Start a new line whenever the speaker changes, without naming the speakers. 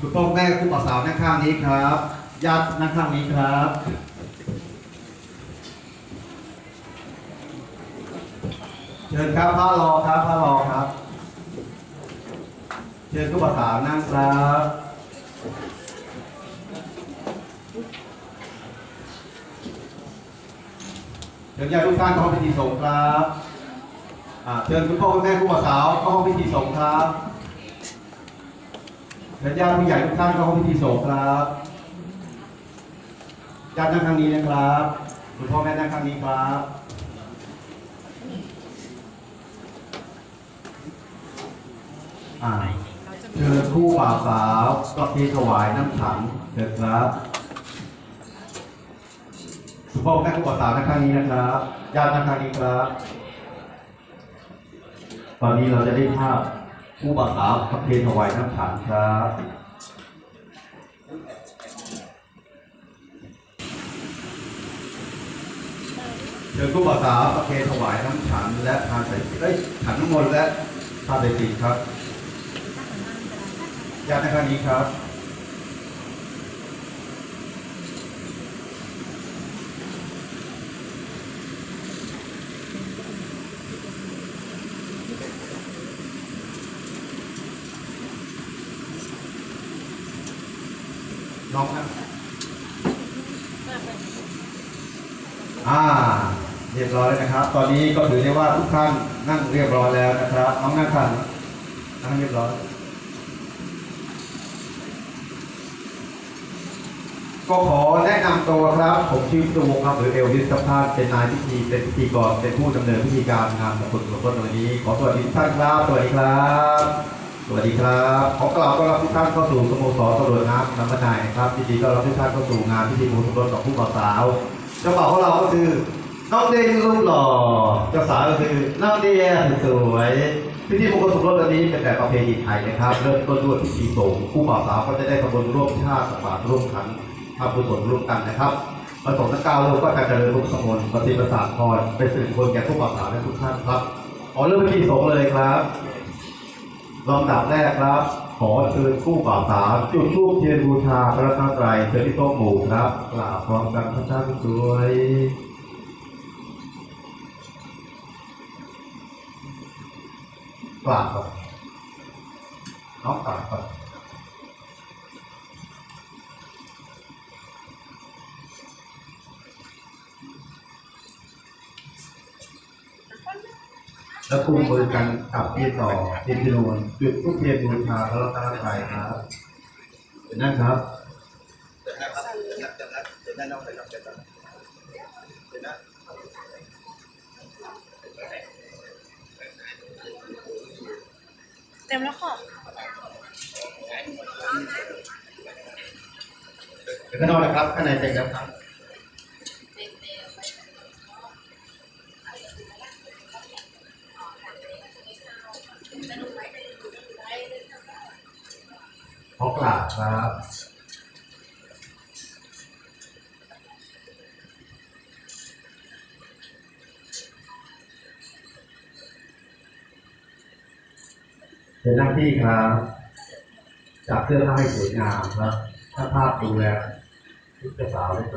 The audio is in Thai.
คุณพ่อแม่คู่บ่าวสาวนั่งข้างนี้ครับญาตินั่งข้างนี้ครับ เชิญครับพระรอครับพระรอครับ เชิญคู่บ่าวสาวนั่งครับเชิญญาติทุกท่านเข้าห้องพิธีสงฆ์ครับอ่าเชิญคุณพ่อคุณแม่คู่บ่าวสาวเข้าห้องพิธีสงฆ์ครับ เชิญาติผู้ใหญ่ทุกท่านเข้าห้อพิธีสงฆ์ครับญาตินั่งทางนี้นะครับคุณพ่อแม่นั่งทางนี้ครับอ่าเชิญคู่บ่าวสาวก็ที่ถวายน้ำขังเถิดครับคุณพ่อแม่คู่บ่าวสาวนั่งข้างนี้นะครับญาตินั่งข้างนี้ครับ ตอนนี้เราจะได้ภาพ คู่บ่าวสาวกับเทถวายน้ำขันครับเชิญคู่บ่าวสาวกับเทถวายน้ำขันและทานใส่เอ้ยขันน้ำมนต์และทานใส่ศีครับญาติในครั้งนี้ครับ น้องนะอ่า เรียบร้อยแล้วนะครับ ตอนนี้ก็ถือได้ว่าทุกท่านนั่งเรียบร้อยแล้วนะครับน้องนั่งขันนั่งเรียบร้อย ก็ขอแนะนำตัวครับ ผมชื่อตูวงครับหรือเอลวิสสภาพเป็นนายพิธีเป็นพิธีกรเป็นผู้ดำเนินพิธีการงานมงคลสมรสในวันนี้ ขอสวัสดีทุกท่านครับ สวัสดีครับ สวัสดีครับขอกล่าวต้อนรับทุกท่านเข้าสู่สโมสรตำรวจน้ำน้ำมันายนะครับยินดีต้อนรับทุกท่านเข้าสู่งานพิธีมงคลสมรสของผู้บ่าวสาวเจ้าบ่าวของเราก็คือน้องเดนรูปหล่อเจ้าสาวก็คือน้องเดียสวยพิธีมงคลสมรสอันนี้เป็นแบบประเพณีไทยนะครับ เริ่มต้นด้วยพิธีสงฆ์ผู้บ่าวสาวก็จะได้ทำบุญร่วมชาติสบาทร่วมขันทำกุศลร่วมกันนะครับประสงค์ทั้งเก้าโลกก็จะเจริญรุ่งสมบูรณ์ปฏิปทาพรเป็นสิ่งคนแก่ผู้ปราบสาวและทุกท่านครับขอเริ่มพิธีสงฆ์เลยครับ ลำดับแรกครับ ขอเชิญผู้บ่าวสาวจุดธูปเทียนบูชาพระธาตุไตรัยเชิญที่โต๊ะหมู่ครับกราบพร้อมกันพระท่านด้วยกราบก่อนน้องกราบก่อน แล้วคุมมือกันกับที่ต่อที่พิรูนจุดทุกเทียนบูชาพระรัตนตรัยครับเป็นนั่นครับ
เต็มแล้วค่ะ
เดี๋ยวข้างนอกนะครับข้างในเต็มแล้วครับ ขอกราบครับเป็นหน้าที่ครับจับเสื้อผ้าให้สวยงามครับ ถ้าภาพดูแลลูกสาวได้ไหม